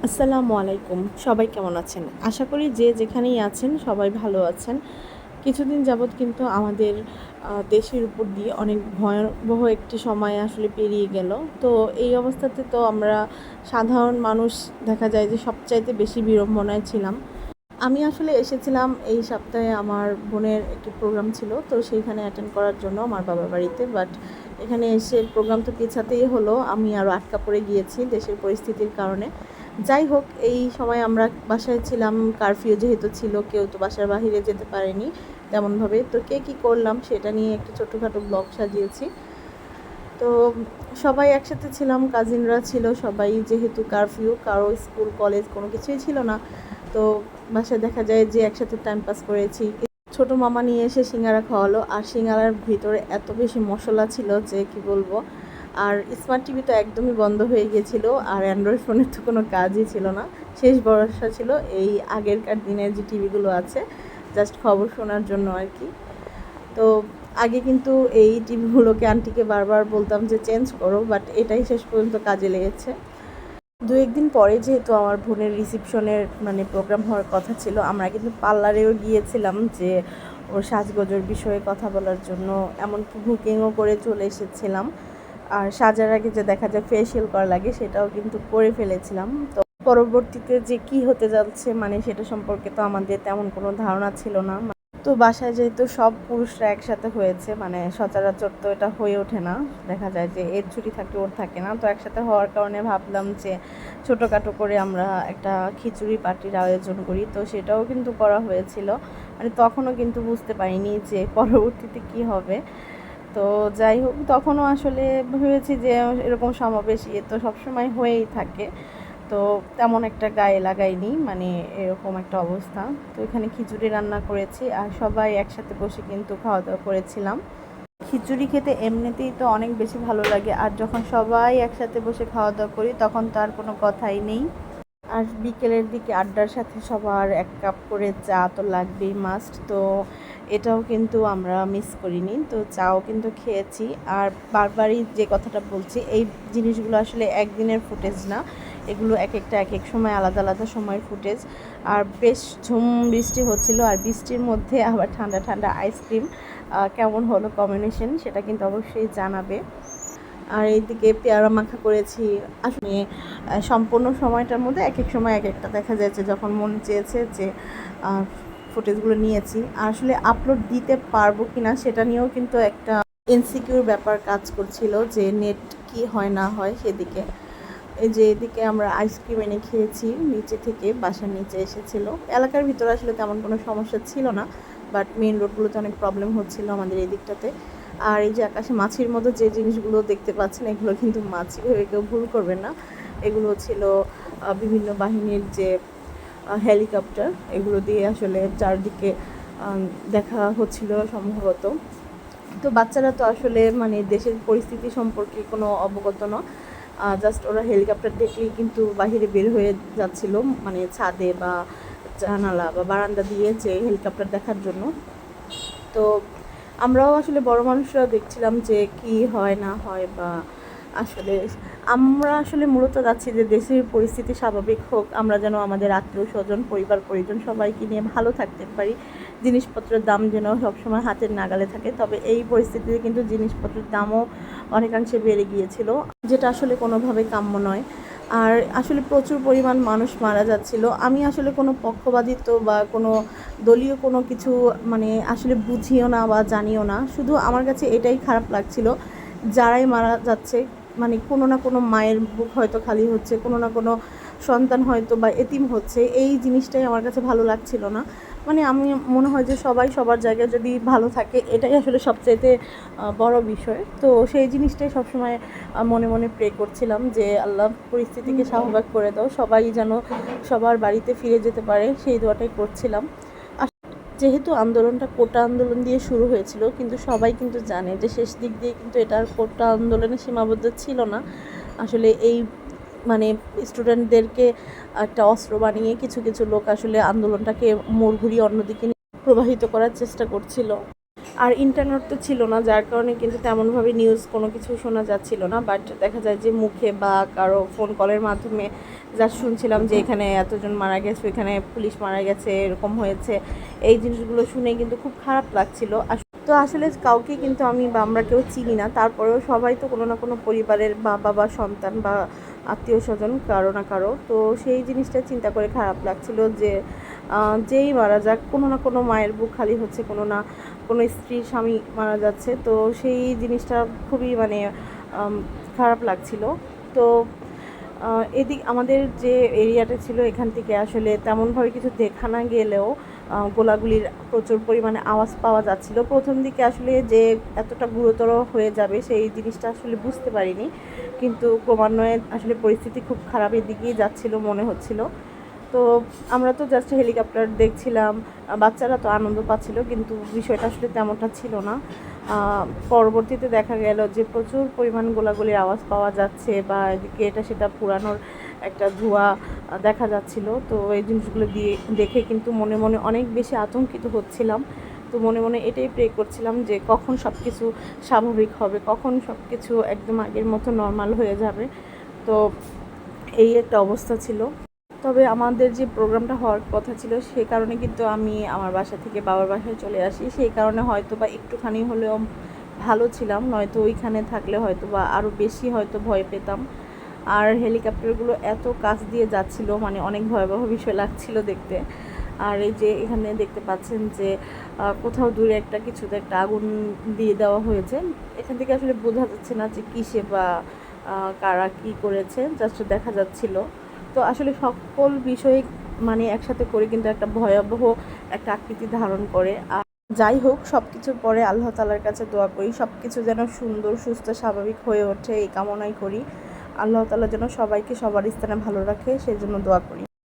আসসালামু আলাইকুম। সবাই কেমন আছেন? আশা করি যে যেখানেই আছেন সবাই ভালো আছেন। কিছুদিন যাবৎ কিন্তু আমাদের দেশের উপর দিয়ে অনেক ভয়াবহ একটি সময় আসলে পেরিয়ে গেল। তো এই অবস্থাতে তো আমরা সাধারণ মানুষ দেখা যায় যে সবচাইতে বেশি বিড়ম্বনায় ছিলাম। আমি আসলে এসেছিলাম এই সপ্তাহে আমার বোনের একটি প্রোগ্রাম ছিল, তো সেইখানে অ্যাটেন্ড করার জন্য আমার বাবার বাড়িতে। বাট এখানে এসে প্রোগ্রাম তো পিছাতেই হলো। আমি আরও আটকা পড়ে গিয়েছি দেশের পরিস্থিতির কারণে। যাই হোক, এই সময় আমরা বাসায় ছিলাম কারফিউ যেহেতু ছিল, কেউ তো বাসার বাইরে যেতে পারেনি তেমনভাবে। তো কে কী করলাম সেটা নিয়ে একটু ছোটোখাটো ব্লগ সাজিয়েছি। তো সবাই একসাথে ছিলাম কাজিনরা ছিল, সবাই যেহেতু কারফিউ কারও স্কুল কলেজ কোনো কিছুই ছিল না। তো বাসায় দেখা যায় যে একসাথে টাইম পাস করেছি। ছোট মামা নিয়ে এসে সিঙ্গারা খাওয়ালো, আর সিঙ্গারার ভিতরে এত বেশি মশলা ছিল যে কি বলব? আর স্মার্ট টিভি তো একদমই বন্ধ হয়ে গিয়েছিল, আর অ্যান্ড্রয়েড ফোনের তো কোনো কাজই ছিল না। শেষ ভরসা ছিল এই আগেরকার দিনের যে টিভিগুলো আছে জাস্ট খবর শোনার জন্য আর কি। তো আগে কিন্তু এই টিভিগুলোকে আন্টিকে বারবার বলতাম যে, চেঞ্জ করো বাট এটাই শেষ পর্যন্ত কাজে লেগেছে। দু একদিন পরে যেহেতু আমার বোনের রিসিপশনের মানে প্রোগ্রাম হওয়ার কথা ছিল, আমরা কিন্তু পার্লারেও গিয়েছিলাম যে, ওর সাজগোজের বিষয়ে কথা বলার জন্য। এমনকি বুকিংও করে চলে এসেছিলাম। আর সাজার আগে যে দেখা যায় ফেসিয়াল করা লাগে, সেটাও কিন্তু করে ফেলেছিলাম। তো পরবর্তীতে যে কি হতে যাচ্ছে মানে সেটা সম্পর্কে তো আমাদের তেমন কোনো ধারণা ছিল না। তো বাসায় যেহেতু সব পুরুষরা একসাথে হয়েছে মানে সচরাচর তো এটা হয়ে ওঠে না। দেখা যায় যে এর ছুটি থাকে, ওর থাকে না। তো একসাথে হওয়ার কারণে ভাবলাম যে ছোটোখাটো করে আমরা একটা খিচুড়ি পার্টির আয়োজন করি। তো সেটাও কিন্তু করা হয়েছিল। মানে তখনও কিন্তু বুঝতে পারিনি যে পরবর্তীতে কি হবে। তো যাই হোক, তখনও আসলে ভেবেছি যে এরকম সমাবেশ ইয়ে তো সবসময় হয়েই থাকে। তো তেমন একটা গায়ে লাগাইনি মানে এরকম একটা অবস্থা। তো এখানে খিচুড়ি রান্না করেছি আর সবাই একসাথে বসে কিন্তু খাওয়া দাওয়া করেছিলাম। খিচুড়ি খেতে এমনিতেই তো অনেক বেশি ভালো লাগে আর যখন সবাই একসাথে বসে খাওয়া দাওয়া করি তখন তো আর কোনো কথাই নেই। আর বিকেলের দিকে আড্ডার সাথে সবার এক কাপ করে চা তো লাগবেই মাস্ট তো এটাও কিন্তু আমরা মিস করিনি। তো চাও কিন্তু খেয়েছি। আর বারবারই যে কথাটা বলছি, এই জিনিসগুলো আসলে একদিনের ফুটেজ না। এগুলো এক একটা এক এক সময় আলাদা আলাদা সময়ের ফুটেজ আর বেশ ঝুম বৃষ্টি হচ্ছিল, আর বৃষ্টির মধ্যে আবার ঠান্ডা ঠান্ডা আইসক্রিম কেমন হলো কম্বিনেশন সেটা কিন্তু অবশ্যই জানাবে। আর এইদিকে পেয়ারা মাখা করেছি। আসলে সম্পূর্ণ সময়টার মধ্যে এক এক সময় এক একটা দেখা যাচ্ছে যখন মন চেয়েছে যে ফুটেজগুলো নিয়েছি। আসলে আপলোড দিতে পারব কি না সেটা নিয়েও কিন্তু একটা ইনসিকিউর ব্যাপার কাজ করছিল যে নেট কি হয়, না হয় সেদিকে। এই যে এদিকে আমরা আইসক্রিম এনে খেয়েছি, নিচে থেকে বাসার নিচে এসেছিল। এলাকার ভিতরে আসলে তেমন কোনো সমস্যা ছিল না বাট মেন রোডগুলোতে অনেক প্রবলেম হচ্ছিল আমাদের এই দিকটাতে আর এই যে আকাশে মাছির মতো যে জিনিসগুলো দেখতে পাচ্ছেন, এগুলো কিন্তু মাছি ভেবে কেউ ভুল করবেন না। এগুলো ছিল বিভিন্ন বাহিনীর যে হেলিকপ্টার, এগুলো দিয়ে আসলে চারদিকে দেখা হচ্ছিল সম্ভবত। তো বাচ্চারা তো আসলে মানে দেশের পরিস্থিতি সম্পর্কে কোনো অবগত না। জাস্ট ওরা হেলিকপ্টার দেখলেই কিন্তু বাহিরে বের হয়ে যাচ্ছিল মানে ছাদে বা জানালা বা বারান্দা দিয়ে যে হেলিকপ্টার দেখার জন্য। তো আমরাও আসলে বড় মানুষরা দেখছিলাম যে কি হয়, না হয় বা আসলে আমরা আসলে মূলত যাচ্ছি যে দেশের পরিস্থিতি স্বাভাবিক হোক, আমরা যেন আমাদের আত্মীয় স্বজন পরিবার পরিজন সবাইকে নিয়ে ভালো থাকতে পারি। জিনিসপত্রের দাম যেন সবসময় হাতের নাগালে থাকে, তবে এই পরিস্থিতিতে কিন্তু জিনিসপত্রের দামও অনেকাংশে বেড়ে গিয়েছিল। যেটা আসলে কোনোভাবে কাম্য নয়। আর আসলে প্রচুর পরিমাণ মানুষ মারা যাচ্ছিল। আমি আসলে কোনো পক্ষপাতিত্ব বা কোনো দলীয় কোনো কিছু মানে আসলে বুঝিও না বা জানিও না। শুধু আমার কাছে এটাই খারাপ লাগছিল, যারাই মারা যাচ্ছে মানে কোনো না কোনো মায়ের বুক হয়তো খালি হচ্ছে, কোনো না কোনো সন্তান হয়তো বা এতিম হচ্ছে, এই জিনিসটাই আমার কাছে ভালো লাগছিল না। মানে আমি মনে হয় যে সবাই সবার জায়গায় যদি ভালো থাকে এটাই আসলে সবচাইতে বড় বিষয়। তো সেই জিনিসটাই সবসময় মনে মনে প্রে করছিলাম যে আল্লাহ পরিস্থিতিকে স্বাভাবিক করে দাও সবাই যেন সবার বাড়িতে ফিরে যেতে পারে সেই দোয়াটাই করছিলাম। যেহেতু আন্দোলনটা কোটা আন্দোলন দিয়ে শুরু হয়েছিল কিন্তু সবাই কিন্তু জানে যে শেষ দিক দিয়ে কিন্তু এটা আর কোটা আন্দোলনে সীমাবদ্ধ ছিল না। আসলে এই মানে স্টুডেন্টদেরকে একটা অস্ত্র বানিয়ে কিছু কিছু লোক আসলে আন্দোলনটাকে মোড় ঘুরিয়ে অন্যদিকে নিয়ে প্রবাহিত করার চেষ্টা করছিল। আর ইন্টারনেট তো ছিল না, যার কারণে কিন্তু তেমনভাবে নিউজ কোনো কিছু শোনা যাচ্ছিল না। বাট দেখা যায় যে মুখে বা কারও ফোন কলের মাধ্যমে যা শুনছিলাম যে এখানে এতজন মারা গেছে, এখানে পুলিশ মারা গেছে, এরকম হয়েছে। এই জিনিসগুলো শুনে কিন্তু খুব খারাপ লাগছিল। তো আসলে কাউকে কিন্তু আমি বা আমরা কেউ চিনি না। তারপরেও সবাই তো কোনো না কোনো পরিবারের বা বাবা সন্তান বা আত্মীয় স্বজন কারও না কারও। তো সেই জিনিসটা চিন্তা করে খারাপ লাগছিল যে যেই মারা যাক, কোনো না কোনো মায়ের বুক খালি হচ্ছে, কোনো না কোনো স্ত্রী, স্বামী মারা যাচ্ছে। তো সেই জিনিসটা খুবই মানে খারাপ লাগছিল। তো এদিক আমাদের যে এরিয়াটা ছিল এখান থেকে আসলে তেমনভাবে কিছু দেখা না গেলেও গোলাগুলির প্রচুর পরিমাণে আওয়াজ পাওয়া যাচ্ছিল। প্রথম দিকে আসলে যে এতটা গুরুতর হয়ে যাবে সেই জিনিসটা আসলে বুঝতে পারিনি। কিন্তু ক্রমান্বয়ে আসলে পরিস্থিতি খুব খারাপের দিকেই যাচ্ছিল মনে হচ্ছিল। তো আমরা তো জাস্ট হেলিকপ্টার দেখছিলাম, বাচ্চারা তো আনন্দ পাচ্ছিল, কিন্তু বিষয়টা আসলে তেমনটা ছিল না। পরবর্তীতে দেখা গেল যে প্রচুর পরিমাণ গোলাগুলির আওয়াজ পাওয়া যাচ্ছে বা এদিকে এটা সেটা পুরানোর একটা ধোঁয়া দেখা যাচ্ছিল। তো এই জিনিসগুলো দিয়ে দেখে কিন্তু মনে মনে অনেক বেশি আতঙ্কিত হচ্ছিলাম। তো মনে মনে এটাই প্রে করছিলাম যে কখন সব কিছু স্বাভাবিক হবে, কখন সব কিছু একদম আগের মতো নর্মাল হয়ে যাবে। তো এই একটা অবস্থা ছিল। তবে আমাদের যে প্রোগ্রামটা হওয়ার কথা ছিল, সে কারণে কিন্তু আমি আমার বাসা থেকে বাবার বাসায় চলে আসি। সেই কারণে হয়তো বা একটুখানি হলেও ভালো ছিলাম, নয়তো ওইখানে থাকলে হয়তো বা আরও বেশি হয়তো ভয় পেতাম। আর হেলিকপ্টারগুলো এত কাছ দিয়ে যাচ্ছিল মানে অনেক ভয়াবহ বিষয় লাগছিল দেখতে। আর এই যে এখানে দেখতে পাচ্ছেন যে কোথাও দূরে একটা কিছুতে একটা আগুন দিয়ে দেওয়া হয়েছে। এখান থেকে আসলে বোঝা যাচ্ছে না যে কিসে বা কারা কি করেছে, জাস্ট দেখা যাচ্ছিল। তো আসলে সকল বিষয়ে মানে একসাথে করে কিন্তু একটা ভয়াবহ একটা আকৃতি ধারণ করে। আর যাই হোক সব কিছুর পরে আল্লাহ তালার কাছে দোয়া করি সব কিছু যেন সুন্দর, সুস্থ, স্বাভাবিক হয়ে ওঠে, এই কামনাই করি। আল্লাহ তালা যেন সবাইকে সবার স্থানে ভালো রাখে সেই জন্য দোয়া করি।